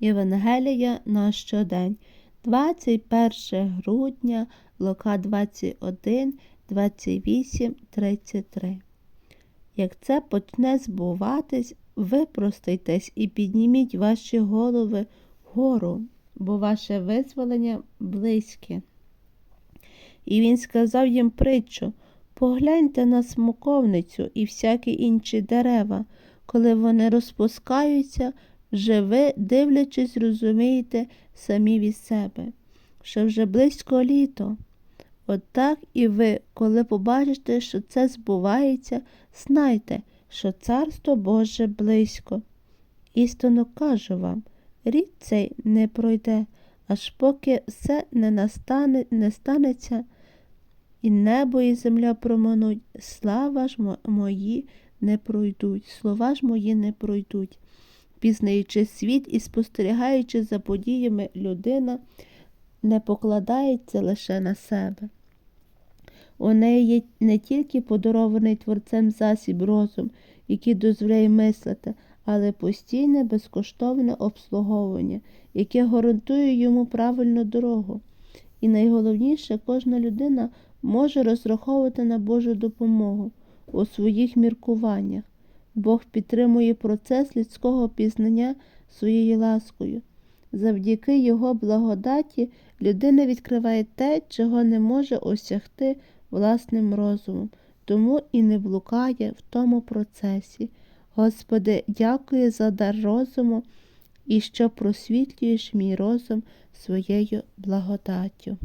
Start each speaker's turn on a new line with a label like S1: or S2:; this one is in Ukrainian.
S1: Євангелія на щодень, 21 грудня, Лука 21, 28, 33. Як це почне збуватись, випростайтесь і підніміть ваші голови вгору, бо ваше визволення близьке. І він сказав їм притчу Погляньте на смоковницю і всякі інші дерева, коли вони розпускаються, вже ви, дивлячись, розумієте самі від себе, що вже близько літо. От і ви, коли побачите, що це збувається, знайте, що Царство Боже близько. Істинно кажу вам, рід цей не пройде, аж поки все не настане, не станеться, і небо і земля проминуть, слава ж мої не пройдуть, слова ж мої не пройдуть. Пізнаючи світ і спостерігаючи за подіями, людина не покладається лише на себе. У неї є не тільки подарований творцем засіб розум, який дозволяє мислити, але постійне безкоштовне обслуговування, яке гарантує йому правильну дорогу. І найголовніше, кожна людина може розраховувати на Божу допомогу у своїх міркуваннях. Бог підтримує процес людського пізнання своєю ласкою. Завдяки Його благодаті людина відкриває те, чого не може осягти власним розумом, тому і не блукає в тому процесі. Господи, дякую за дар розуму і що просвітлюєш мій розум своєю благодаттю.